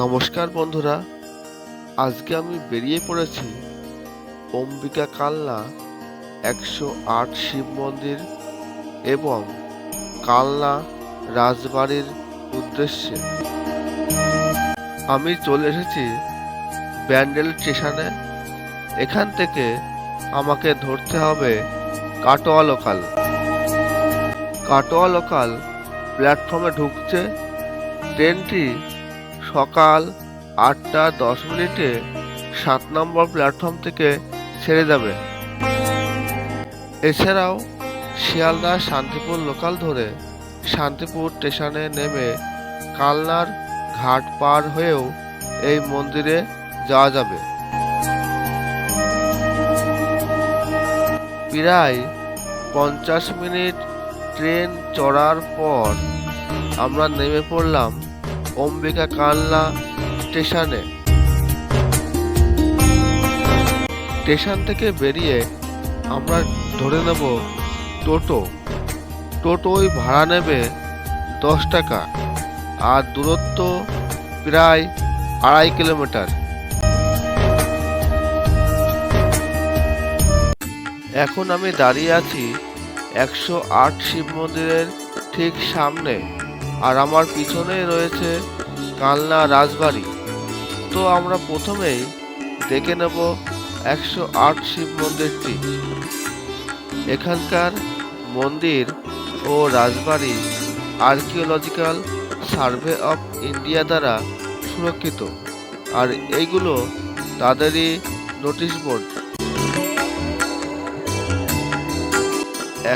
নমস্কার বন্ধুরা, আজকে আমি বেরিয়ে পড়েছি অম্বিকা কালনা একশো আট শিব মন্দির এবং কালনা রাজবাড়ির উদ্দেশ্যে। আমি চলে এসেছি ব্যান্ডেল স্টেশনে। এখান থেকে আমাকে ধরতে হবে কাটোয়া লোকাল। কাটোয়া লোকাল প্ল্যাটফর্মে ঢুকছে, ট্রেনটি সকাল আটটা দশ মিনিটে সাত নম্বর প্ল্যাটফর্ম থেকে ছেড়ে যাবে। এছাড়াও শিয়ালদা শান্তিপুর লোকাল ধরে শান্তিপুর স্টেশনে নেমে কালনার ঘাট পার হয়েও এই মন্দিরে যাওয়া যাবে। প্রায় পঞ্চাশ মিনিট ট্রেন চড়ার পর আমরা নেমে পড়লাম অম্বিকা কালনা স্টেশনে। স্টেশন থেকে বেরিয়ে আমরা ধরে নেব টোটো। টোটোই ভাড়া নেবে দশ টাকা আর দূরত্ব প্রায় আড়াই কিলোমিটার। এখন আমি দাঁড়িয়ে আছি একশো আট শিব মন্দিরের ঠিক সামনে। আর আমার পিছনে রয়েছে কালনা রাজবাড়ি। তো আমরা প্রথমেই দেখে নেব একশো আট শিব মন্দিরটি। এখানকার মন্দির ও রাজবাড়ি আর্কিওলজিক্যাল সার্ভে অফ ইন্ডিয়া দ্বারা সুরক্ষিত। আর এইগুলো তাদেরই নোটিশ বোর্ড।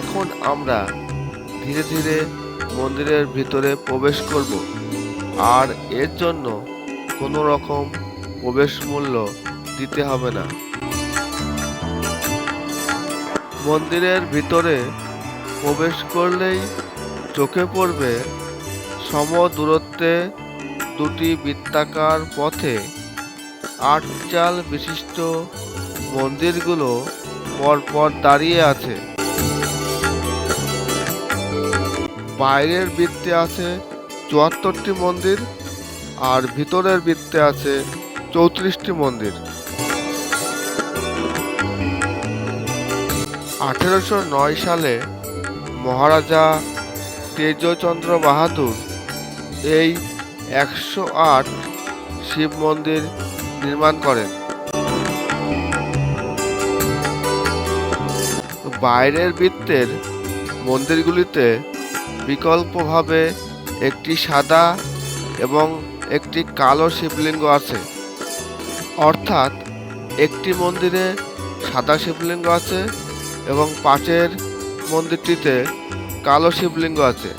এখন আমরা ধীরে ধীরে মন্দিরের ভিতরে প্রবেশ করব। আর এর জন্য কোনো রকম প্রবেশ মূল্য দিতে হবে না। মন্দিরের ভিতরে প্রবেশ করলেই চোখে পড়বে সম দূরত্বে দুটি বৃত্তাকার পথে আট চাল বিশিষ্ট মন্দিরগুলো পরপর দাঁড়িয়ে আছে। বাইরের বৃত্তে আছে চুয়াত্তরটি মন্দির আর ভিতরের বৃত্তে আছে চৌত্রিশটি মন্দির। আঠেরোশো নয় সালে মহারাজা তেজচন্দ্র বাহাদুর এই একশো আট শিব মন্দির নির্মাণ করেন। বাইরের বৃত্তের মন্দিরগুলিতে বিকল্পভাবে একটি সাদা এবং একটি কালো শিবলিঙ্গ আছে। অর্থাৎ একটি মন্দিরে সাদা শিবলিঙ্গ আছে এবং পাশের মন্দিরটিতে কালো শিবলিঙ্গ আছে।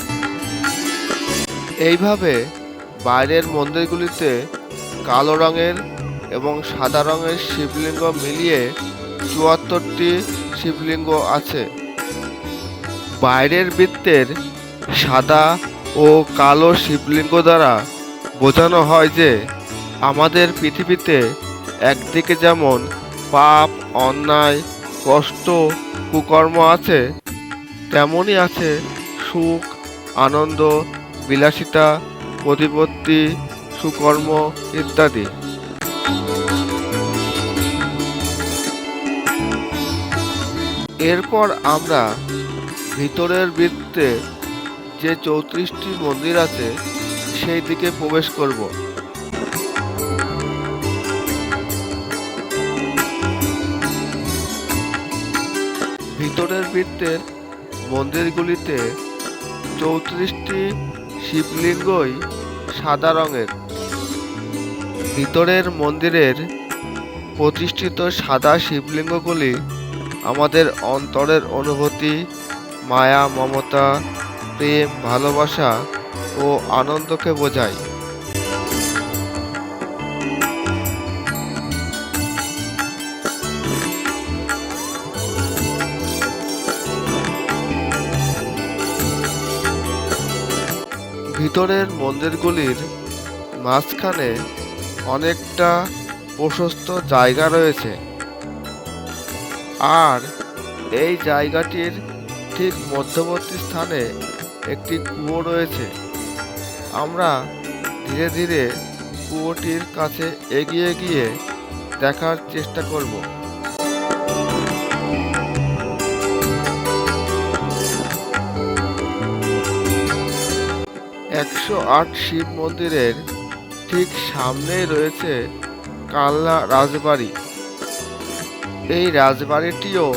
এইভাবে বাইরের মন্দিরগুলিতে কালো রঙের এবং সাদা রঙের শিবলিঙ্গ মিলিয়ে চুয়াত্তরটি শিবলিঙ্গ আছে। বাইরের বৃত্তের সাদা ও কালো শিবলিঙ্গ দ্বারা বোঝানো হয় যে আমাদের পৃথিবীতে একদিকে যেমন পাপ, অন্যায়, কষ্ট, কুকর্ম আছে, তেমনই আছে সুখ, আনন্দ, বিলাসিতা প্রতিপত্তি সুকর্ম ইত্যাদি। এরপর আমরা ভিতরের বৃত্তে যে চৌত্রিশটি মন্দির আছে, সেই দিকে প্রবেশ করব। ভিতরের বৃত্তের মন্দিরগুলিতে চৌত্রিশটি শিবলিঙ্গই সাদা রঙের। ভিতরের মন্দিরের প্রতিষ্ঠিত সাদা শিবলিঙ্গগুলি আমাদের অন্তরের অনুভূতি, মায়া, মমতা প্রেম, ভালোবাসা ও আনন্দকে বোঝায়। ভিতরের মন্দিরগুলির মাঝখানে অনেকটা প্রশস্ত জায়গা রয়েছে। আর এই জায়গাটির ঠিক মধ্যবর্তী স্থানে একটি কুয়ো রয়েছে। আমরা ধীরে ধীরে কুয়োটির কাছে এগিয়ে গিয়ে দেখার চেষ্টা করব। একশো আট শিব মন্দিরের ঠিক সামনেই রয়েছে কালনা রাজবাড়ি। এই রাজবাড়িটিও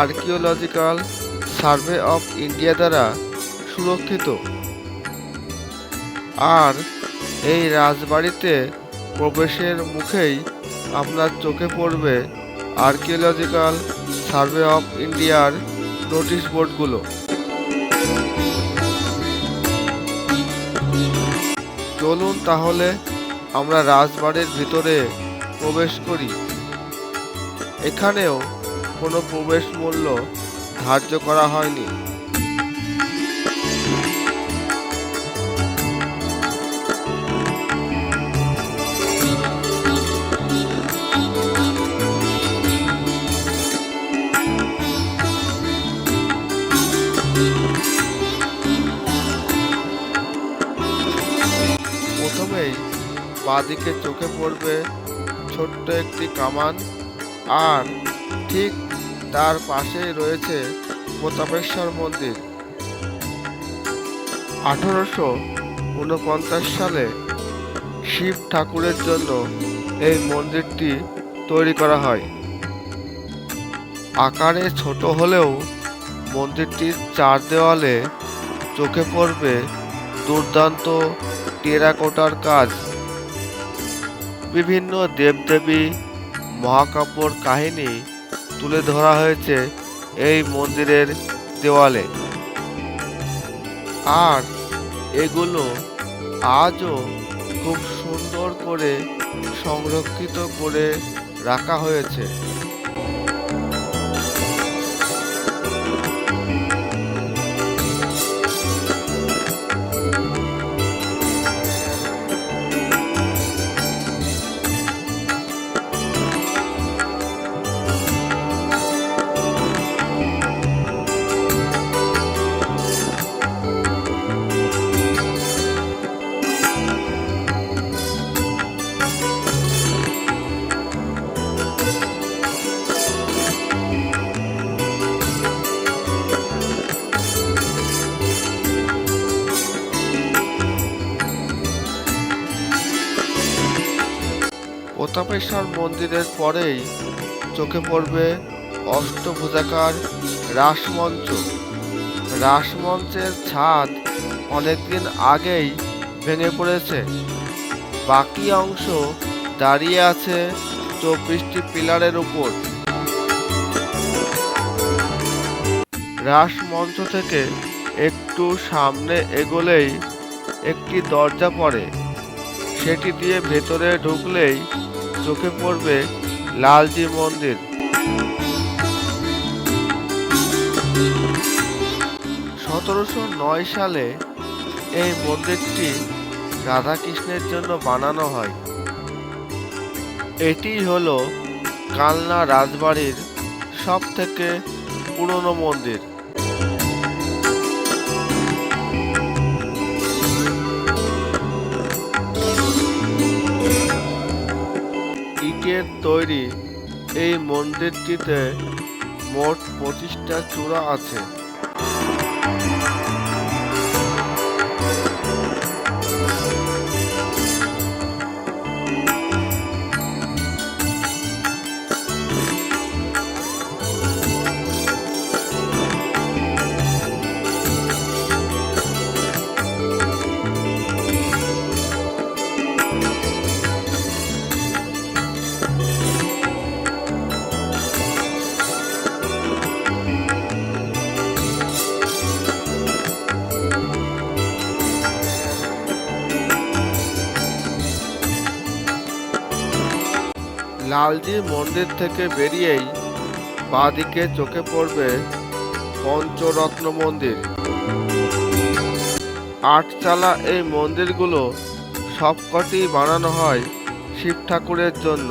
আর্কিওলজিক্যাল সার্ভে অফ ইন্ডিয়া দ্বারা সুরক্ষিত। আর এই রাজবাড়িতে প্রবেশের মুখেই আপনার চোখে পড়বে আর্কিওলজিক্যাল সার্ভে অফ ইন্ডিয়ার নোটিশ বোর্ডগুলো। চলুন তাহলে আমরা রাজবাড়ির ভিতরে প্রবেশ করি। এখানেও কোনো প্রবেশ মূল্য ধার্য করা হয়নি। বাঁদিকে চোখে পড়বে ছোট্ট একটি কামান। আর ঠিক তার পাশেই রয়েছে প্রতাপেশ্বর মন্দির। আঠারোশো উনপঞ্চাশ সালে শিব ঠাকুরের জন্য এই মন্দিরটি তৈরি করা হয়। আকারে ছোট হলেও মন্দিরটির চার দেওয়ালে চোখে পড়বে দুর্দান্ত টেরাকোটার কাজ। বিভিন্ন দেবদেবী মহাকাব্যর কাহিনী তুলে ধরা হয়েছে এই মন্দিরের দেওয়ালে। আর এগুলো আজও খুব সুন্দর করে সংরক্ষিত করে রাখা হয়েছে। প্রতাপেশ্বর মন্দিরের পরেই চোখে পড়বে অষ্টভুজাকার রাসমঞ্চ। রাসমঞ্চের ছাদ অনেকদিন আগেই ভেঙে পড়েছে। বাকি অংশ দাঁড়িয়ে আছে চব্বিশটি পিলারের উপর। রাসমঞ্চ থেকে একটু সামনে এগোলেই একটি দরজা পড়ে। সেটি দিয়ে ভেতরে ঢুকলেই চোখে পড়বে লালজি মন্দির। সতেরোশো নয় সালে এই মন্দিরটি রাধাকৃষ্ণের জন্য বানানো হয়। এটি হলো কালনা রাজবাড়ির সব থেকে পুরনো মন্দির। তৈরি এই মন্দিরটিতে মোট পঁচিশটা চূড়া আছে। লালজি মন্দির থেকে বেরিয়েই বাঁদিকে চোখে পড়বে পঞ্চরত্ন মন্দির। আটচালা এই মন্দিরগুলো সবকটি বানানো হয় শিব ঠাকুরের জন্য।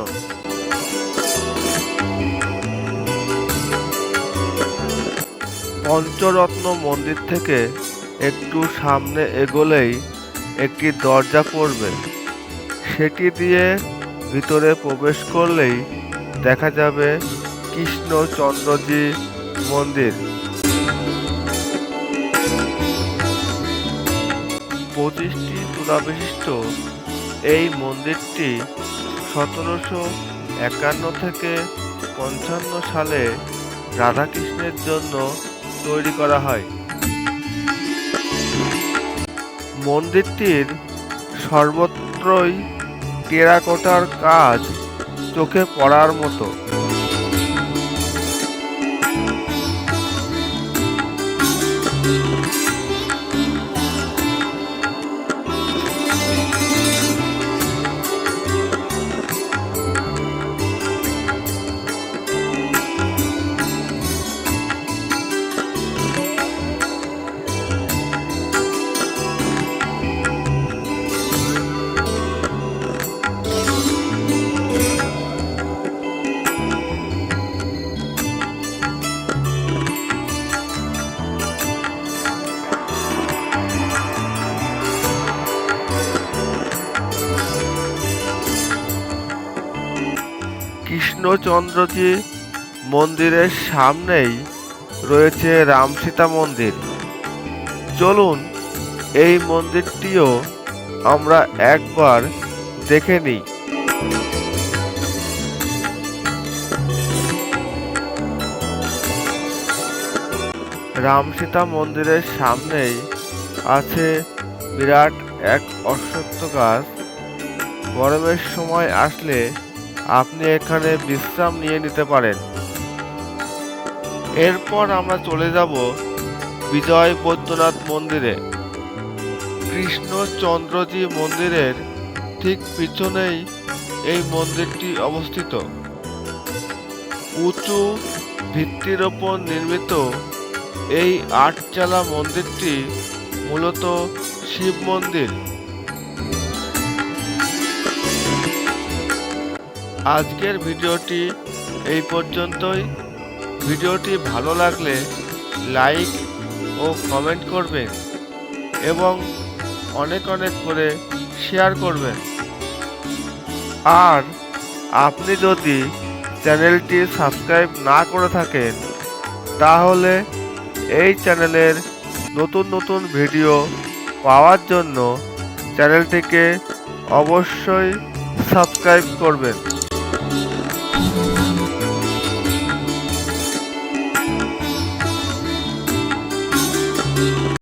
পঞ্চরত্ন মন্দির থেকে একটু সামনে এগোলেই একটি দরজা পড়বে। সেটি দিয়ে ভিতরে প্রবেশ করলেই দেখা যাবে কৃষ্ণচন্দ্রজি মন্দির। পঁচিশটি চূড়া বিশিষ্ট এই মন্দিরটি সতেরোশো একান্ন থেকে পঞ্চান্ন সালে রাধাকৃষ্ণের জন্য তৈরি করা হয়। মন্দিরটির সর্বত্রই টেরাকোটার কাজ চোখে পড়ার মতো। কৃষ্ণচন্দ্রজি মন্দিরের সামনেই রয়েছে রামসীতা মন্দির। চলুন, এই মন্দিরটিও আমরা একবার দেখে নিই। রামসীতা মন্দিরের সামনেই আছে বিরাট এক অশ্বত্থ গাছ। গরমের সময় আসলে আপনি এখানে বিশ্রাম নিয়ে নিতে পারেন। এরপর আমরা চলে যাব বিজয় বৈদ্যনাথ মন্দিরে। কৃষ্ণচন্দ্রজি মন্দিরের ঠিক পিছনেই এই মন্দিরটি অবস্থিত। উঁচু ভিত্তির ওপর নির্মিত এই আটচালা মন্দিরটি মূলত শিব মন্দির। আজকের ভিডিওটি এই পর্যন্তই। ভিডিওটি ভালো লাগলে লাইক ও কমেন্ট করবেন এবং অনেক অনেক করে শেয়ার করবেন। আর আপনি যদি চ্যানেলটি সাবস্ক্রাইব না করে থাকেন, তাহলে এই চ্যানেলের নতুন নতুন ভিডিও পাওয়ার জন্য চ্যানেলটিকে অবশ্যই সাবস্ক্রাইব করবেন।